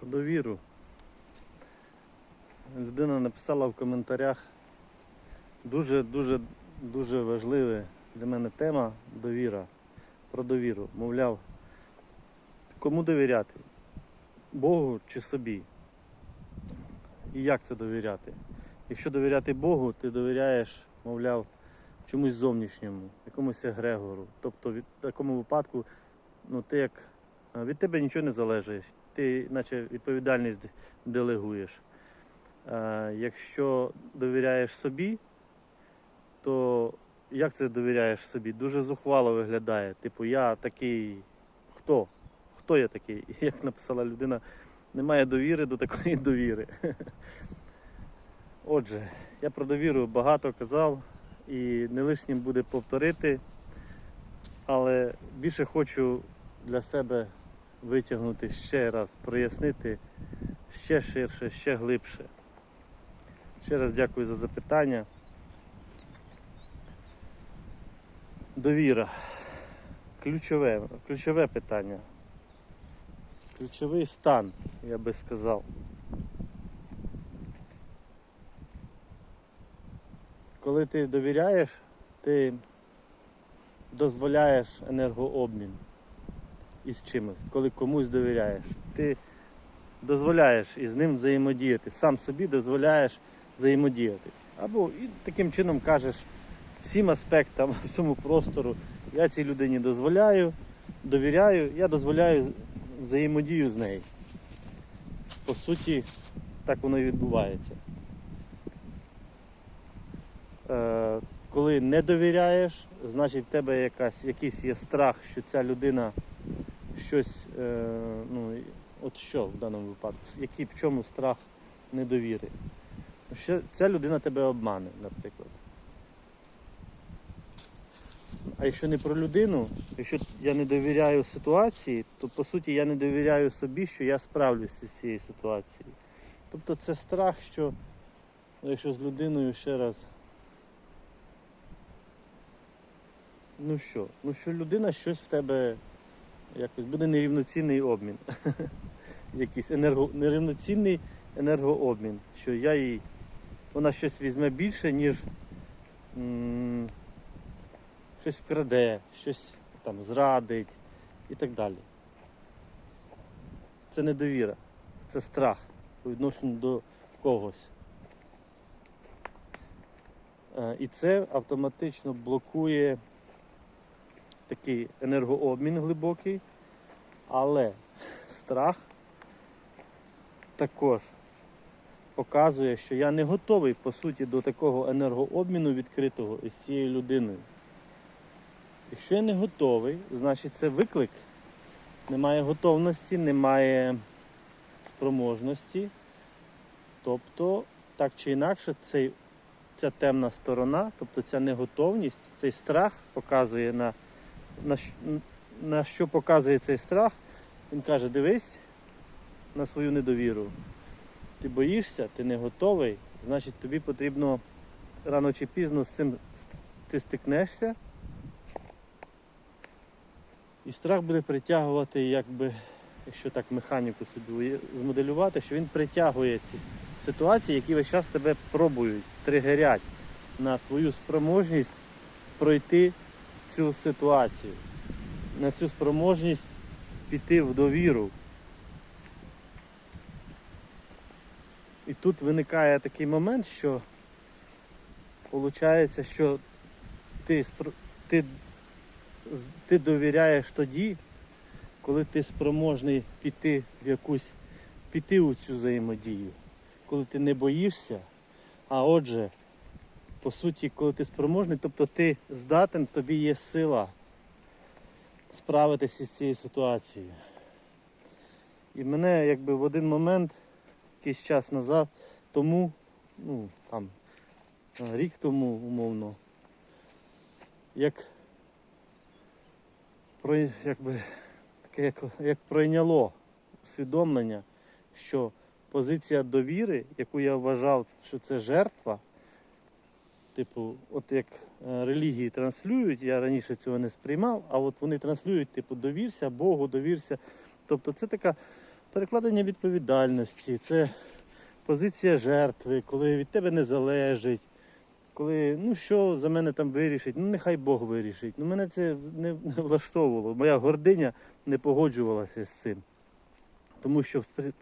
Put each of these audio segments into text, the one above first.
Про довіру. Людина написала в коментарях дуже, дуже, дуже важлива для мене тема довіра. Про довіру. Мовляв, кому довіряти? Богу чи собі? І як це довіряти? Якщо довіряти Богу, ти довіряєш, мовляв, чомусь зовнішньому, якомусь егрегору. Тобто в такому випадку ну, ти як від тебе нічого не залежить. Ти наче відповідальність делегуєш. А, якщо довіряєш собі, то як це довіряєш собі? Дуже зухвало виглядає. Типу, я такий хто? Хто я такий? Як написала людина, немає довіри до такої довіри. Отже, я про довіру багато казав і не лишнім буде повторити, але більше хочу для себе витягнути ще раз, прояснити ще ширше, ще глибше. Ще раз дякую за запитання. Довіра. Ключове, ключове питання. Ключовий стан, я би сказав. Коли ти довіряєш, ти дозволяєш енергообмін із чимось. Коли комусь довіряєш, ти дозволяєш із ним взаємодіяти, сам собі дозволяєш взаємодіяти. Або і таким чином кажеш всім аспектам, всьому простору, я цій людині дозволяю, довіряю, я дозволяю взаємодію з нею. По суті, так воно і відбувається. Е, коли не довіряєш, значить в тебе якась, якийсь є страх, що ця людина щось, е, ну, от що в даному випадку, який в чому страх недовіри? Що ця людина тебе обмане, наприклад. А якщо не про людину, якщо я не довіряю ситуації, то по суті я не довіряю собі, що я справлюся з цією ситуацією. Тобто це страх, що ну, якщо з людиною ще раз. Ну що? Ну що людина щось в тебе якось буде нерівноцінний обмін. Якийсь енерго, нерівноцінний енергообмін. Що я їй. Вона щось візьме більше, ніж м, щось вкраде, щось там зрадить і так далі. Це не довіра, це страх по відношенню до когось. Е, І це автоматично блокує такий енергообмін глибокий, але страх також показує, що я не готовий по суті до такого енергообміну відкритого із цією людиною. Якщо я не готовий, значить це виклик. Немає готовності, немає спроможності. Тобто, так чи інакше, цей, ця темна сторона, тобто ця неготовність, цей страх показує на, на, щ- на що показує цей страх. Він каже, дивись на свою недовіру. Ти боїшся, ти не готовий, значить тобі потрібно рано чи пізно з цим ти стикнешся. І страх буде притягувати, якби, якщо так механіку собі змоделювати, що він притягує ці ситуації, які весь час тебе пробують, тригерять на твою спроможність пройти цю ситуацію, на цю спроможність піти в довіру. І тут виникає такий момент, що виходить, що ти, ти ти довіряєш тоді, коли ти спроможний піти в якусь піти у цю взаємодію, коли ти не боїшся, а отже, по суті, коли ти спроможний, тобто ти здатен, в тобі є сила справитися з цією ситуацією. І мене якби в один момент, якийсь час назад, тому, ну там, рік тому умовно, як про, якби, таке як, як пройняло усвідомлення, що позиція довіри, яку я вважав, що це жертва, типу, от як е, релігії транслюють, я раніше цього не сприймав, а от вони транслюють, типу, довірся Богу, довірся. Тобто це така перекладення відповідальності, це позиція жертви, коли від тебе не залежить, коли ну що за мене там вирішить, ну нехай Бог вирішить. Ну мене це не, не влаштовувало. Моя гординя не погоджувалася з цим. Тому що в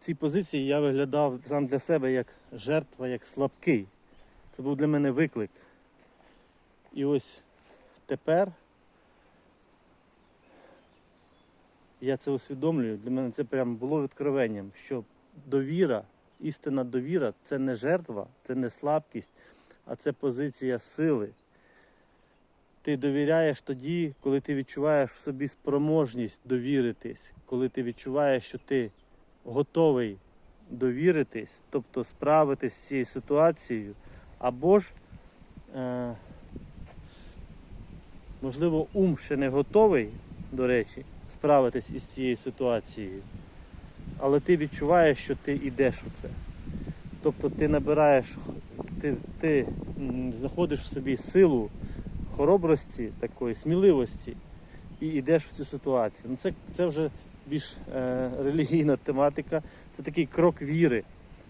цій позиції я виглядав сам для себе як жертва, як слабкий. Це був для мене виклик. І ось тепер я це усвідомлюю. Для мене це прям було відкровенням, що довіра, істинна довіра це не жертва, це не слабкість, а це позиція сили. Ти довіряєш тоді, коли ти відчуваєш в собі спроможність довіритись, коли ти відчуваєш, що ти готовий довіритись, тобто справитись з цією ситуацією, або ж, е, можливо, ум ще не готовий, до речі, справитись із цією ситуацією, але ти відчуваєш, що ти йдеш у це. Тобто ти набираєш, ти, ти знаходиш в собі силу хоробрості, такої сміливості і йдеш в цю ситуацію. Ну, це, це вже більш е, релігійна тематика, це такий крок віри.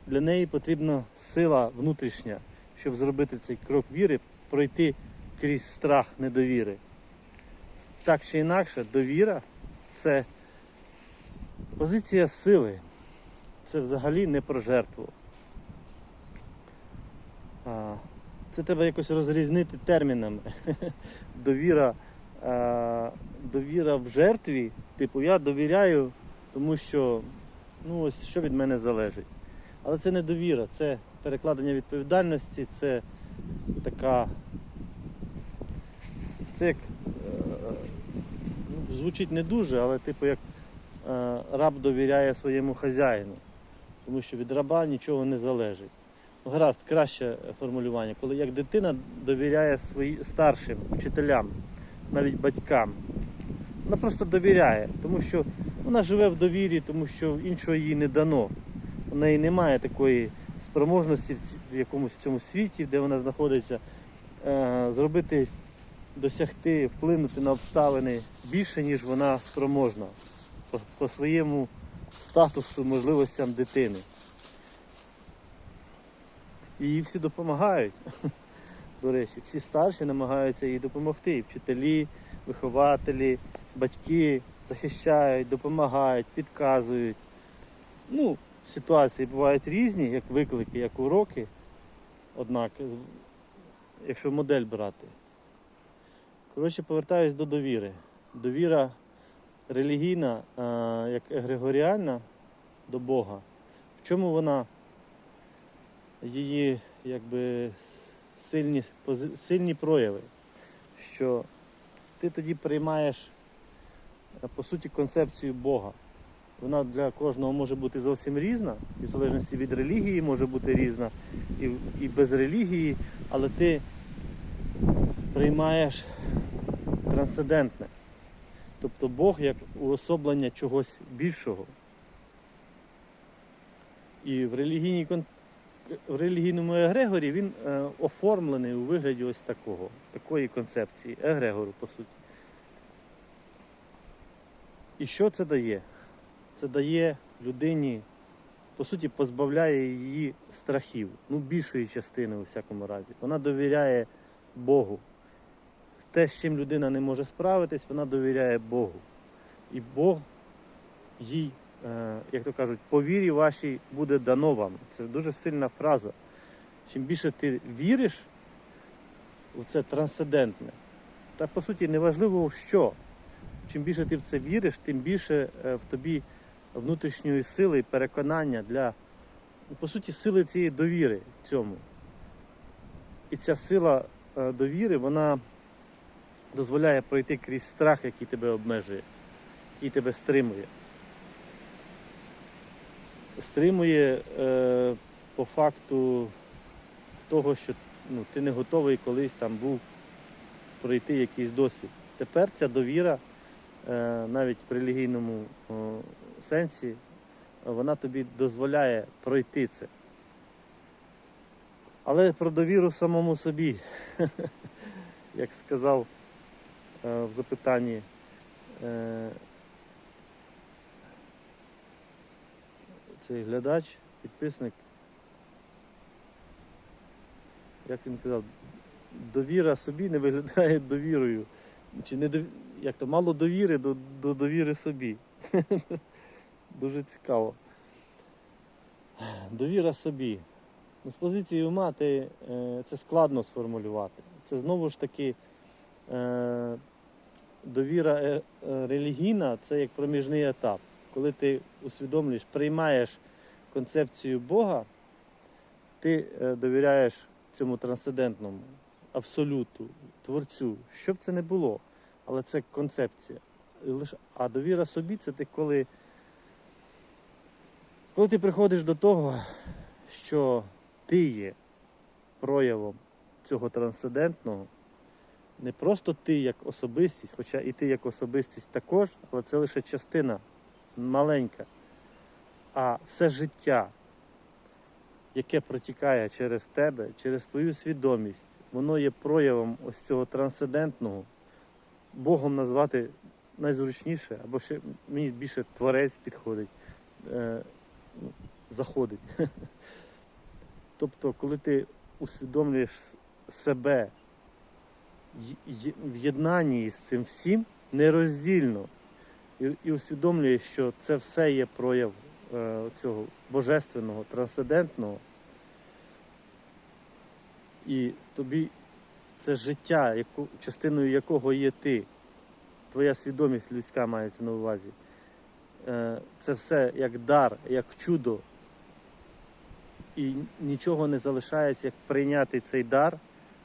Для неї потрібна сила внутрішня, щоб зробити цей крок віри, пройти крізь страх недовіри. Так чи інакше, довіра це позиція сили. Це взагалі не про жертву. Це треба якось розрізнити термінами. Довіра, довіра в жертві, типу, я довіряю, тому що ну ось що від мене залежить. Але це не довіра, це перекладення відповідальності, це така. Це як е, ну, звучить не дуже, але типу як е, раб довіряє своєму хазяїну, тому що від раба нічого не залежить. Ну, Гаразд, краще формулювання, коли як дитина довіряє свої старшим вчителям, навіть батькам. Вона просто довіряє, тому що вона живе в довірі, тому що іншого їй не дано. У неї немає такої спроможності в якомусь цьому світі, де вона знаходиться, е, зробити, досягти, вплинути на обставини більше, ніж вона спроможна по, по своєму статусу, можливостям дитини. Їй всі допомагають. До речі, всі старші намагаються їй допомогти. Вчителі, вихователі, батьки захищають, допомагають, підказують. Ну, ситуації бувають різні, як виклики, як уроки. Однак, якщо модель брати. Коротше, повертаюсь до довіри. Довіра релігійна, як егрегоріальна до Бога. В чому вона її якби сильні, сильні прояви, що ти тоді приймаєш е, по суті концепцію Бога. Вона для кожного може бути зовсім різна, і в залежності від релігії може бути різна, і, і без релігії, але ти приймаєш трансцендентне. Тобто Бог як уособлення чогось більшого. І в в релігійному егрегорі він е, оформлений у вигляді ось такого, такої концепції, егрегору, по суті. І що це дає? Це дає людині, по суті, позбавляє її страхів, ну, більшої частини у всякому разі. Вона довіряє Богу. Те, з чим людина не може справитись, вона довіряє Богу. І Бог їй, е, як то кажуть, по вірі вашій буде дано вам. Це дуже сильна фраза. Чим більше ти віриш в це трансцендентне, та по суті неважливо в що. Чим більше ти в це віриш, тим більше е, в тобі внутрішньої сили і переконання для, по суті, сили цієї довіри цьому. І ця сила е, довіри, вона дозволяє пройти крізь страх, який тебе обмежує, який тебе стримує. Стримує е, по факту того, що ну, ти не готовий колись там був пройти якийсь досвід. Тепер ця довіра, е, навіть в релігійному сенсі, вона тобі дозволяє пройти це. Але про довіру самому собі, як сказав е, в запитанні е, цей глядач, підписник. Як він казав, довіра собі не виглядає довірою. Чи не дов... Як то мало довіри до, до довіри собі. Дуже цікаво. Довіра собі. Ну, з позиції ума ти, е, це складно сформулювати. Це знову ж таки е, довіра е, релігійна це як проміжний етап. Коли ти усвідомлюєш, приймаєш концепцію Бога, ти довіряєш цьому трансцендентному абсолюту, творцю, що б це не було, але це концепція. А довіра собі це ти коли, коли ти приходиш до того, що ти є проявом цього трансцендентного, не просто ти як особистість, хоча і ти як особистість також, але це лише частина маленька, а все життя, яке протікає через тебе, через твою свідомість, воно є проявом ось цього трансцендентного. Богом назвати найзручніше, або ще мені більше творець підходить, е, заходить. Тобто, коли ти усвідомлюєш себе в єднанні з цим всім нероздільно, і, усвідомлюєш, що це все є прояв е, цього божественного, трансцендентного, і тобі це життя, частиною якого є ти, твоя свідомість людська мається на увазі. Е, Це все як дар, як чудо. І нічого не залишається, як прийняти цей дар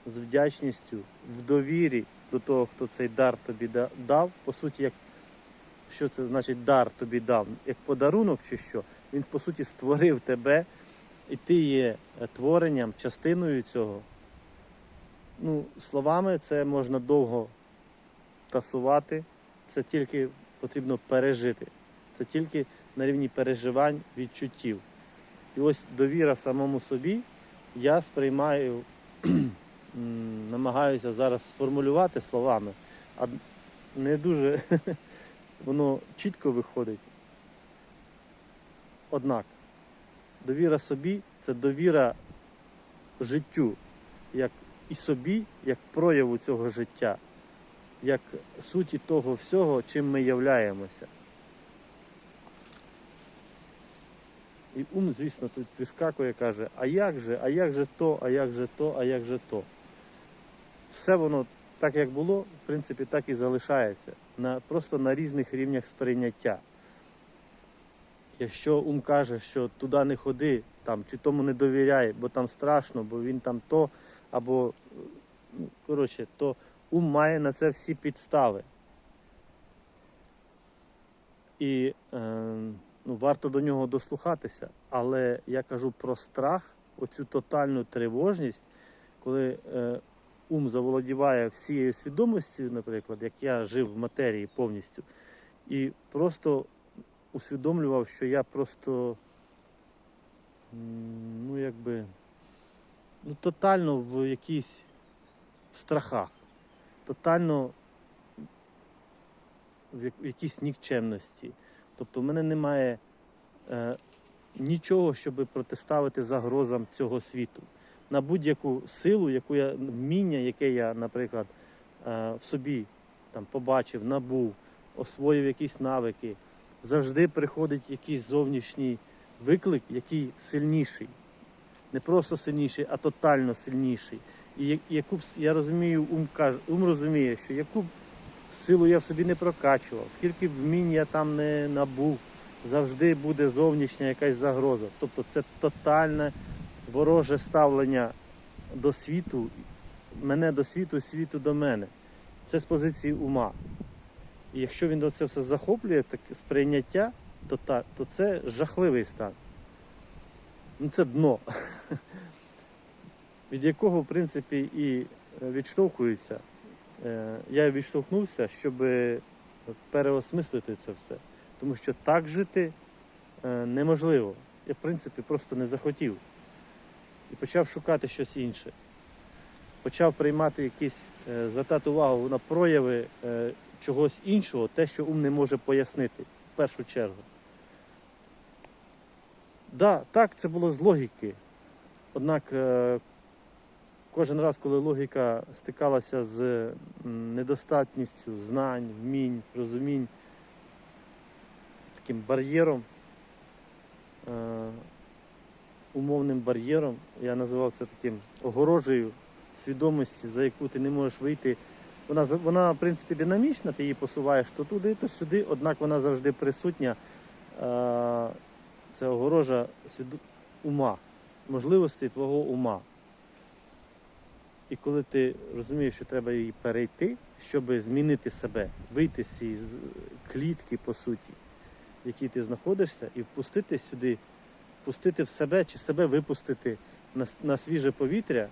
з вдячністю, в довірі до того, хто цей дар тобі дав. По суті, як що це значить дар тобі дав, як подарунок чи що, він по суті створив тебе, і ти є е, творенням, частиною цього. Ну, словами це можна довго тасувати, це тільки потрібно пережити. Це тільки на рівні переживань, відчуттів. І ось довіра самому собі я сприймаю, намагаюся зараз сформулювати словами, а не дуже воно чітко виходить. Однак, довіра собі це довіра життю, як і собі, як прояву цього життя, як суті того всього, чим ми являємося. І ум, звісно, тут вискакує, каже, а як же, а як же то, а як же то, а як же то. Все воно так, як було, в принципі, так і залишається. На, просто на різних рівнях сприйняття. Якщо ум каже, що туди не ходи, там, чи тому не довіряй, бо там страшно, бо він там то, або ну, коротше, то ум має на це всі підстави. І е, ну, варто до нього дослухатися. Але я кажу про страх, оцю тотальну тривожність, коли е, ум заволодіває всією свідомістю, наприклад, як я жив в матерії повністю, і просто усвідомлював, що я просто ну якби ну, тотально в якійсь страхах, тотально в якійсь нікчемності. Тобто в мене немає е, нічого, щоб протиставити загрозам цього світу. На будь-яку силу, яку я вміння, яке я, наприклад, е, в собі там, побачив, набув, освоїв якісь навики, завжди приходить якийсь зовнішній виклик, який сильніший. Не просто сильніший, а тотально сильніший. І я- яку б я розумію, ум каже, ум розуміє, що яку б силу я в собі не прокачував, скільки б вмінь я там не набув, завжди буде зовнішня якась загроза. Тобто це тотальне вороже ставлення до світу, мене до світу, світу до мене. Це з позиції ума. І якщо він до це все захоплює, таке сприйняття, то, та, то це жахливий стан. Ну, це дно, від якого, в принципі, і е, відштовхується. Е, Я відштовхнувся, щоб переосмислити це все. Тому що так жити е, неможливо. Я, в принципі, просто не захотів. І почав шукати щось інше. Почав приймати якісь, е, звертати увагу на прояви е, чогось іншого, те, що ум не може пояснити в першу чергу. Да, так, це було з логіки. Однак е, кожен раз, коли логіка стикалася з недостатністю знань, вмінь, розумінь, таким бар'єром, е, умовним бар'єром, я називав це таким огорожею свідомості, за яку ти не можеш вийти. Вона, вона в принципі, динамічна, ти її посуваєш то туди, то сюди, однак вона завжди присутня. Е, Це огорожа свіду... ума, можливостей твого ума. І коли ти розумієш, що треба її перейти, щоб змінити себе, вийти з цієї клітки, по суті, в якій ти знаходишся, і впустити сюди, впустити в себе чи себе випустити на, на свіже повітря,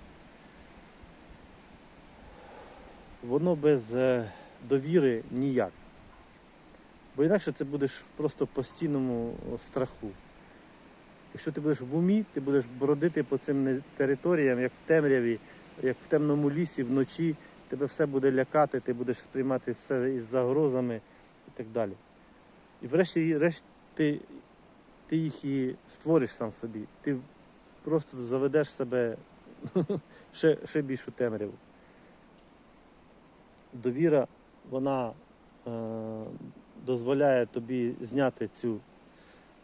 воно без е, довіри ніяк. Бо інакше це будеш просто в постійному страху. Якщо ти будеш в умі, ти будеш бродити по цим територіям, як в темряві, як в темному лісі, вночі, тебе все буде лякати, ти будеш сприймати все із загрозами і так далі. І врешті решт, ти, ти їх і створиш сам собі. Ти просто заведеш себе ще, ще більшу темряву. Довіра, вона е, дозволяє тобі зняти цю,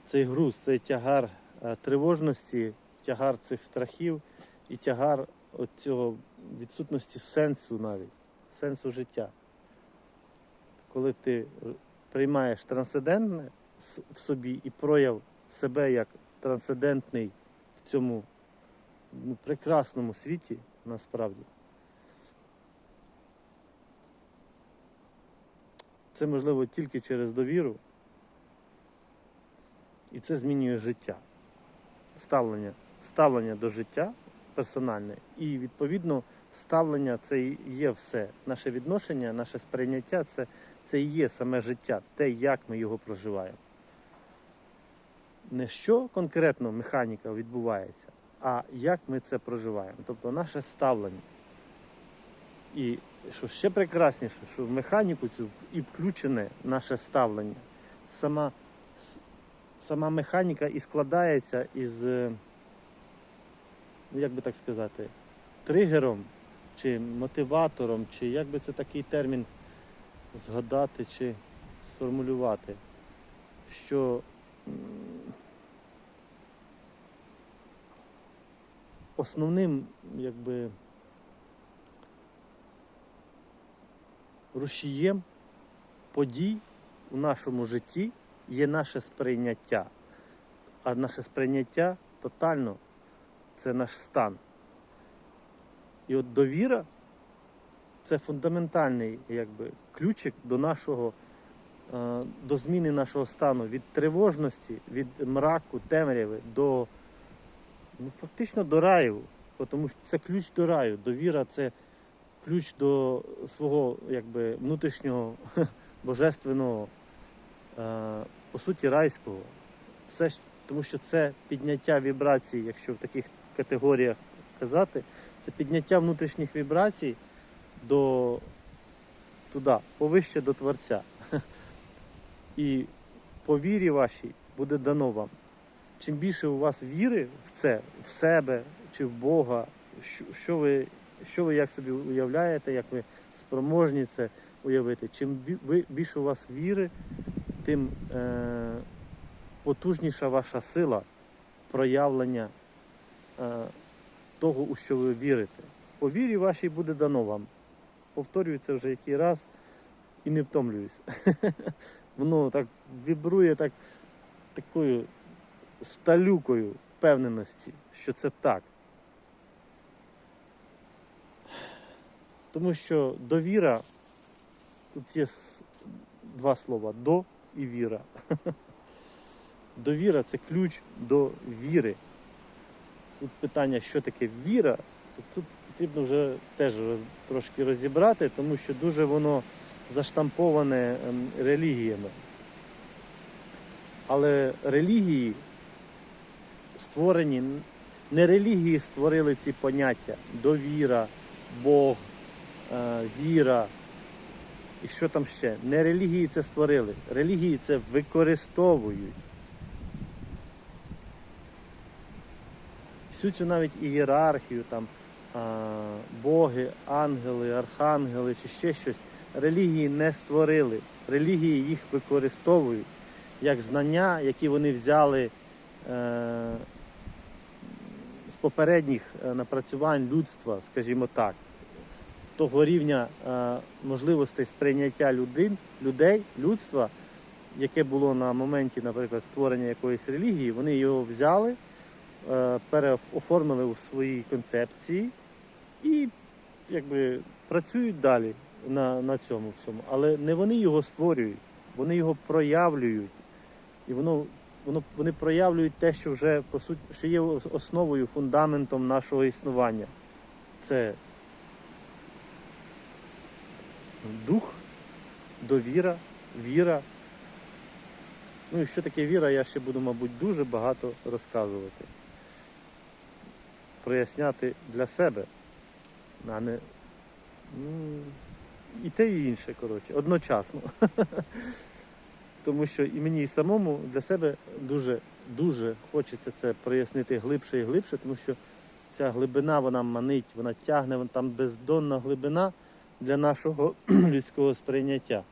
цей груз, цей тягар е, тривожності, тягар цих страхів і тягар от цього відсутності сенсу навіть, сенсу життя. Коли ти приймаєш трансцендентне в собі і прояв себе як трансцендентний в цьому ну, прекрасному світі, насправді. Це можливо тільки через довіру. І це змінює життя, ставлення, ставлення до життя персональне. І відповідно ставлення це є все. Наше відношення, наше сприйняття це, це і є саме життя, те, як ми його проживаємо. Не що конкретно механіка відбувається, а як ми це проживаємо. Тобто наше ставлення. І що ще прекрасніше, що в механіку цю і включене наше ставлення. Сама, сама механіка і складається із, е, як би так сказати, тригером чи мотиватором, чи як би це такий термін згадати чи сформулювати, що основним якби рушієм подій у нашому житті є наше сприйняття. А наше сприйняття тотально це наш стан. І от довіра це фундаментальний якби, ключик до нашого, е, до зміни нашого стану від тривожності, від мраку, темряви до ну, фактично до раю. Тому що це ключ до раю. Довіра це ключ до свого якби, внутрішнього божественного, е, по суті, райського. Все, тому що це підняття вібрацій, якщо в таких категоріях казати, це підняття внутрішніх вібрацій до туди, повище до Творця. І по вірі вашій буде дано вам. Чим більше у вас віри в це, в себе чи в Бога, що, ви, що ви як собі уявляєте, як ви спроможні це уявити, чим більше у вас віри, тим е, потужніша ваша сила проявлення того, у що ви вірите. По вірі вашій буде дано вам. Повторюю це вже який раз і не втомлююсь. Воно так вібрує так, такою сталюкою впевненості, що це так. Тому що довіра, тут є два слова до і віра. Довіра це ключ до віри. Тут питання, що таке віра, то тут потрібно вже теж роз- трошки розібрати, тому що дуже воно заштамповане ем, релігіями. Але релігії створені, не релігії створили ці поняття довіра, Бог, е, віра. І що там ще? Не релігії це створили. Релігії це використовують. Всю цю навіть ієрархію, там, боги, ангели, архангели чи ще щось, релігії не створили. Релігії їх використовують як знання, які вони взяли е, з попередніх е, напрацювань людства, скажімо так, того рівня е, можливостей сприйняття людей, людей, людства, яке було на моменті, наприклад, створення якоїсь релігії, вони його взяли, переоформили у своїй концепції і якби працюють далі на, на цьому всьому. Але не вони його створюють, вони його проявлюють. І воно, воно, вони проявлюють те, що вже по суті, що є основою, фундаментом нашого існування. Це дух, довіра, віра. Ну і що таке віра, я ще буду, мабуть, дуже багато розказувати. Проясняти для себе, а не ну, і те, і інше, коротше, одночасно. Тому що і мені і самому для себе дуже, дуже хочеться це прояснити глибше і глибше, тому що ця глибина вона манить, вона тягне, вона там бездонна глибина для нашого людського сприйняття.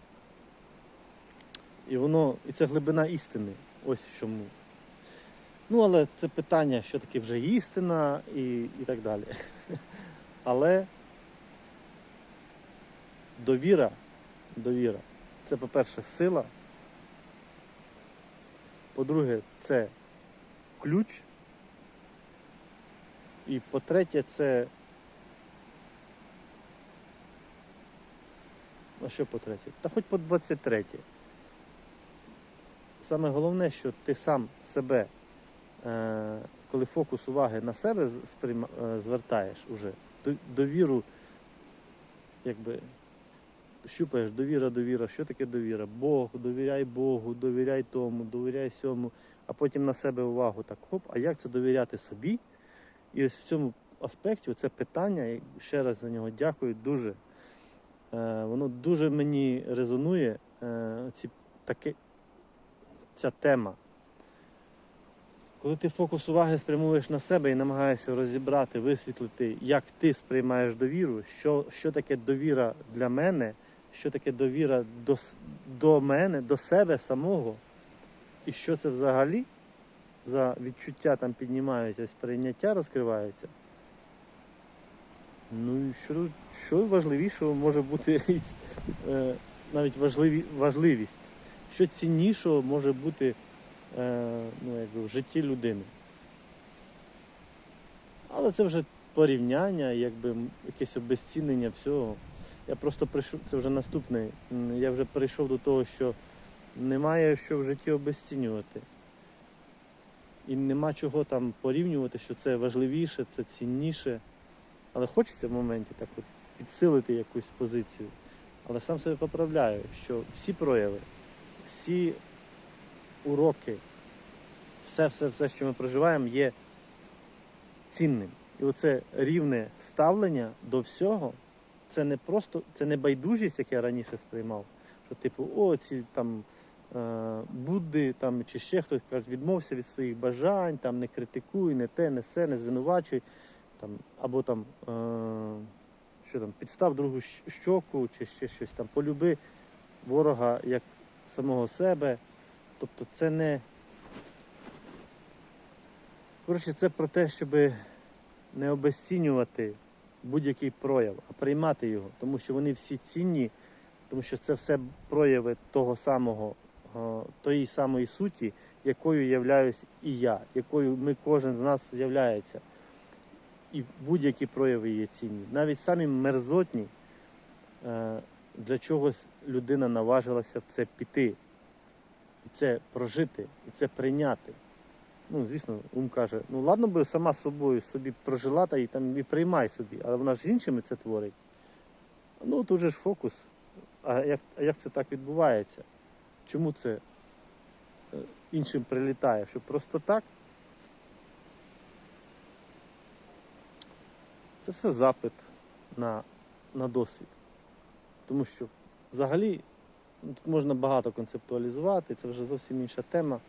І воно, і це глибина істини. Ось в чому. Ну, але це питання, що таке вже істина і, і так далі. Але довіра, довіра, це, по-перше, сила. По-друге, це ключ. І по-третє, це. А що по-третє? Та хоч по 23. Саме головне, що ти сам себе, коли фокус уваги на себе е, звертаєш уже, до- довіру, якби щупаєш, довіра, довіра. Що таке довіра? Бог, довіряй Богу, довіряй тому, довіряй сьому, а потім на себе увагу так хоп, а як це довіряти собі? І ось в цьому аспекті це питання, і ще раз за нього дякую дуже. Е, воно дуже мені резонує, е, ці, таке, ця тема. Коли ти фокус уваги спрямуєш на себе і намагаєшся розібрати, висвітлити, як ти сприймаєш довіру, що, що таке довіра для мене, що таке довіра до, до мене, до себе самого, і що це взагалі за відчуття там піднімаються, сприйняття розкривається. Ну і що, що важливішого може бути е, навіть важливі, важливість, що ціннішого може бути ну, якби, в житті людини. Але це вже порівняння, якби якесь обезцінення всього. Я просто прийшов, це вже наступний. Я вже прийшов до того, що немає що в житті обезцінювати. І нема чого там порівнювати, що це важливіше, це цінніше. Але хочеться в моменті так от підсилити якусь позицію. Але сам себе поправляю, що всі прояви, всі уроки, все-все-все, що ми проживаємо, є цінним. І оце рівне ставлення до всього, це не просто, це не байдужість, як я раніше сприймав. Що типу, о, ці там е, Будди там, чи ще хтось каже, відмовся від своїх бажань, там, не критикуй, не те, не се, не звинувачуй. Там, або там, е, що там, підстав другу щоку, чи ще щось там, полюби ворога як самого себе. Тобто це не. Коротше, це про те, щоб не обезцінювати будь-який прояв, а приймати його, тому що вони всі цінні, тому що це все прояви того самого, тої самої суті, якою являюсь і я, якою ми кожен з нас являється. І будь-які прояви є цінні. Навіть самі мерзотні е, для чогось людина наважилася в це піти, і це прожити, і це прийняти. Ну, звісно, ум каже, ну ладно би сама собою собі прожила та і там і приймай собі, але вона ж з іншими це творить. Ну тут же ж фокус. А як, а як це так відбувається? Чому це е, іншим прилітає? Що просто так? Це все запит на, на досвід. Тому що взагалі тут можна багато концептуалізувати, це вже зовсім інша тема.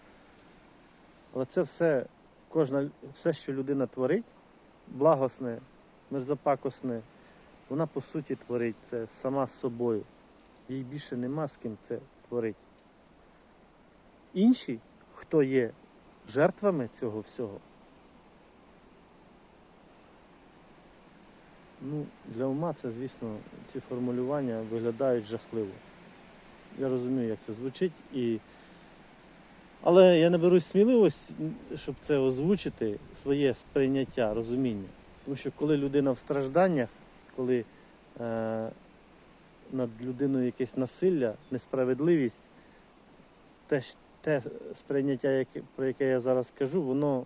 Але це все кожна, все, що людина творить, благосне, мерзопакосне, вона по суті творить це сама з собою. Їй більше нема з ким це творити. Інші, хто є жертвами цього всього, ну, для ума це, звісно, ці формулювання виглядають жахливо. Я розумію, як це звучить, і... але я не берусь сміливості, щоб це озвучити, своє сприйняття, розуміння. Тому що коли людина в стражданнях, коли е, над людиною якесь насилля, несправедливість, те, те сприйняття, яке, про яке я зараз кажу, воно